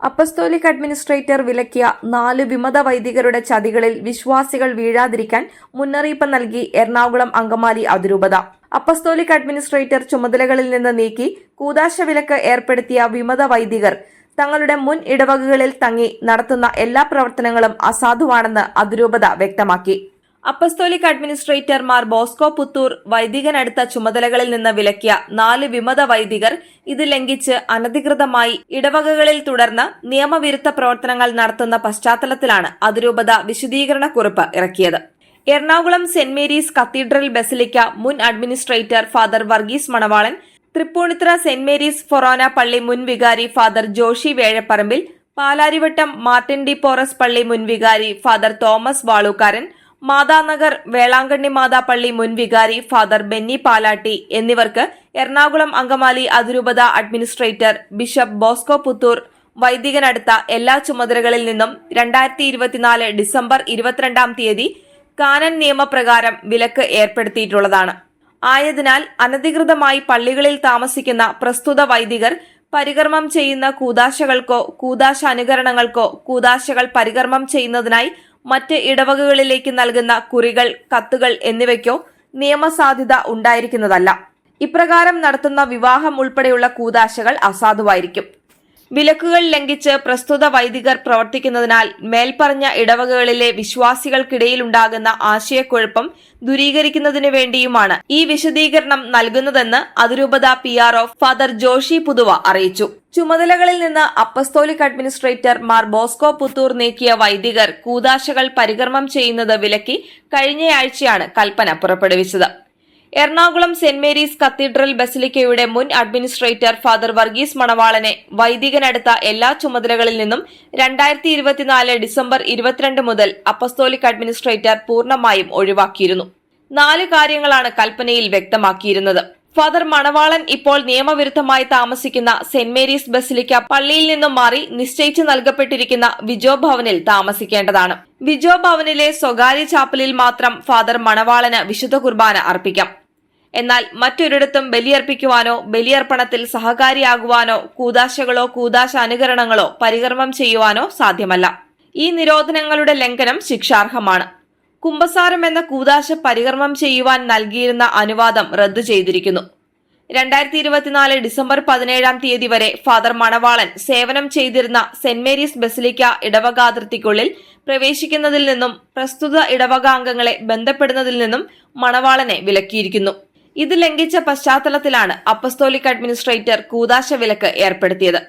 Apostolic administrator വിലക്കിയ നാല് വിമത വൈദികരുടെ ചതികളിൽ വിശ്വാസികൾ വീഴാതിരിക്കാൻ മുന്നറിയിപ്പ് നൽകി എറണാകുളം അങ്കമാലി അതിരൂപത. അപ്പസ്തോലിക് അഡ്മിനിസ്ട്രേറ്റർ ചുമതലകളിൽ നിന്ന് നീക്കി കൂതാശ വിലക്ക് ഏർപ്പെടുത്തിയ വിമത വൈദികർ തങ്ങളുടെ മുൻ ഇടവകകളിൽ തങ്ങി നടത്തുന്ന എല്ലാ പ്രവർത്തനങ്ങളും അസാധുവാണെന്ന് അതിരൂപത വ്യക്തമാക്കി. അപ്പസ്തോലിക് അഡ്മിനിസ്ട്രേറ്റർമാർ ബോസ്കോ പുത്തൂർ വൈദികനടുത്ത ചുമതലകളിൽ നിന്ന് വിലക്കിയ നാല് വിമത വൈദികർ ഇത് ലംഘിച്ച് അനധികൃതമായി ഇടവകകളിൽ തുടർന്ന് നിയമവിരുദ്ധ പ്രവർത്തനങ്ങൾ നടത്തുന്ന പശ്ചാത്തലത്തിലാണ് അതിരൂപത വിശദീകരണക്കുറിപ്പ് ഇറക്കിയത്. Ernakulam saint Mary's cathedral basilica മുൻ administrator father Varghese Manavalan Thrippunithura saint Mary's ഫൊറോന പള്ളി മുൻ വികാരി father Joshy Vezhaparambil Palarivattom Martin de Porres പള്ളി മുൻ വികാരി ഫാദർ തോമസ് വാളൂക്കാരൻ മാതാനഗർ വേളാങ്കണ്ണി മാതാപ്പള്ളി പള്ളി മുൻ വികാരി ഫാദർ ബെന്നി പാലാട്ടി എന്നിവർക്ക് എറണാകുളം അങ്കമാലി അതിരൂപത അഡ്മിനിസ്ട്രേറ്റർ ബിഷപ്പ് ബോസ്കോ പുത്തൂർ വൈദികനടുത്ത എല്ലാ ചുമതലകളിൽ നിന്നും രണ്ടായിരത്തി ഇരുപത്തിനാല് ഡിസംബർ ഇരുപത്തിരണ്ടാം തീയതി കാനൻ നിയമപ്രകാരം വിലക്ക് ഏർപ്പെടുത്തിയിട്ടുള്ളതാണ്. ആയതിനാൽ അനധികൃതമായി പള്ളികളിൽ താമസിക്കുന്ന പ്രസ്തുത വൈദികർ പരികർമ്മം ചെയ്യുന്ന കൂതാശകൾക്കോ കൂതാശ അനുകരണങ്ങൾക്കോ കൂതാശകൾ പരികർമ്മം ചെയ്യുന്നതിനായി മറ്റ് ഇടവകകളിലേക്ക് നൽകുന്ന കുറികൾ കത്തുകൾ എന്നിവയ്ക്കോ നിയമസാധ്യത ഉണ്ടായിരിക്കുന്നതല്ല. ഇപ്രകാരം നടത്തുന്ന വിവാഹം ഉൾപ്പെടെയുള്ള കൂതാശകൾ അസാധുവായിരിക്കും. വിലക്കുകൾ ലംഘിച്ച് പ്രസ്തുത വൈദികർ പ്രവർത്തിക്കുന്നതിനാൽ മേൽപ്പറഞ്ഞ ഇടവകകളിലെ വിശ്വാസികൾക്കിടയിലുണ്ടാകുന്ന ആശയക്കുഴപ്പം ദൂരീകരിക്കുന്നതിനു വേണ്ടിയുമാണ് ഈ വിശദീകരണം നൽകുന്നതെന്ന് അതിരൂപത P R father Joshi Puthuva അറിയിച്ചു. ചുമതലകളിൽ നിന്ന് apostolic administrator Mar Bosco Puthur നീക്കിയ വൈദികർ കൂതാശകൾ പരികർമ്മം ചെയ്യുന്നത് വിലക്കി കഴിഞ്ഞയാഴ്ചയാണ് കൽപ്പന പുറപ്പെടുവിച്ചത്. എറണാകുളം സെന്റ് മേരീസ് കത്തീഡ്രൽ ബസിലിക്കയുടെ മുൻ അഡ്മിനിസ്ട്രേറ്റർ ഫാദർ വർഗീസ് മണവാളനെ വൈദികനടുത്ത എല്ലാ ചുമതലകളിൽ നിന്നും രണ്ടായിരത്തി ഇരുപത്തിനാല് ഡിസംബർ ഇരുപത്തിരണ്ട് മുതൽ അപ്പസ്തോലിക് അഡ്മിനിസ്ട്രേറ്റർ പൂർണമായും ഒഴിവാക്കിയിരുന്നു. നാല് കാര്യങ്ങളാണ് കൽപ്പനയിൽ വ്യക്തമാക്കിയിരുന്നത്. ഫാദർ മണവാളൻ ഇപ്പോൾ നിയമവിരുദ്ധമായി താമസിക്കുന്ന സെന്റ് മേരീസ് ബസിലിക്ക പള്ളിയിൽ നിന്നും മാറി നിശ്ചയിച്ചു നൽകപ്പെട്ടിരിക്കുന്ന വിജോ ഭവനിൽ താമസിക്കേണ്ടതാണ്. വിജോ ഭവനിലെ സ്വകാര്യ ചാപ്പലിൽ മാത്രം ഫാദർ മണവാളന് വിശുദ്ധ കുർബാന അർപ്പിക്കാം. എന്നാൽ മറ്റൊരിടത്തും ബലിയർപ്പിക്കുവാനോ ബലിയർപ്പണത്തിൽ സഹകാരിയാകുവാനോ കൂതാശകളോ കൂതാശ അനുകരണങ്ങളോ പരികർമ്മം ചെയ്യുവാനോ സാധ്യമല്ല. ഈ നിരോധനങ്ങളുടെ ലംഘനം ശിക്ഷാർഹമാണ്. കുംഭസാരം എന്ന കൂതാശ പരികർമ്മം ചെയ്യുവാൻ നൽകിയിരുന്ന അനുവാദം റദ്ദു ചെയ്തിരിക്കുന്നു. രണ്ടായിരത്തി ഇരുപത്തിനാല് ഡിസംബർ പതിനേഴാം തീയതി വരെ ഫാദർ മണവാളൻ സേവനം ചെയ്തിരുന്ന സെന്റ് മേരീസ് ബസിലിക്ക ഇടവകാതിർത്തിക്കുള്ളിൽ പ്രവേശിക്കുന്നതിൽ നിന്നും പ്രസ്തുത ഇടവകാംഗങ്ങളെ ബന്ധപ്പെടുന്നതിൽ നിന്നും മണവാളനെ വിലക്കിയിരിക്കുന്നു. ഇത് ലംഘിച്ച പശ്ചാത്തലത്തിലാണ് അപ്പസ്തോലിക് അഡ്മിനിസ്ട്രേറ്റർ കൂതാശ വിലക്ക് ഏർപ്പെടുത്തിയത്.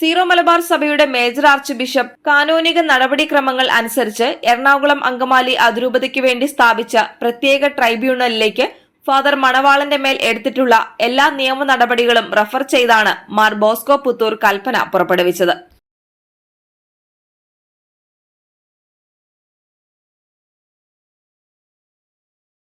സീറോ മലബാർ സഭയുടെ മേജർ ആർച്ച് ബിഷപ്പ് കാനോനിക നടപടിക്രമങ്ങൾ അനുസരിച്ച് എറണാകുളം അങ്കമാലി അതിരൂപതയ്ക്ക് വേണ്ടി സ്ഥാപിച്ച പ്രത്യേക ട്രൈബ്യൂണലിലേക്ക് ഫാദർ മണവാളന്റെ മേൽ എടുത്തിട്ടുള്ള എല്ലാ നിയമ നടപടികളും റഫർ ചെയ്താണ് മാർ ബോസ്കോ പുത്തൂർ കൽപ്പന പുറപ്പെടുവിച്ചത്.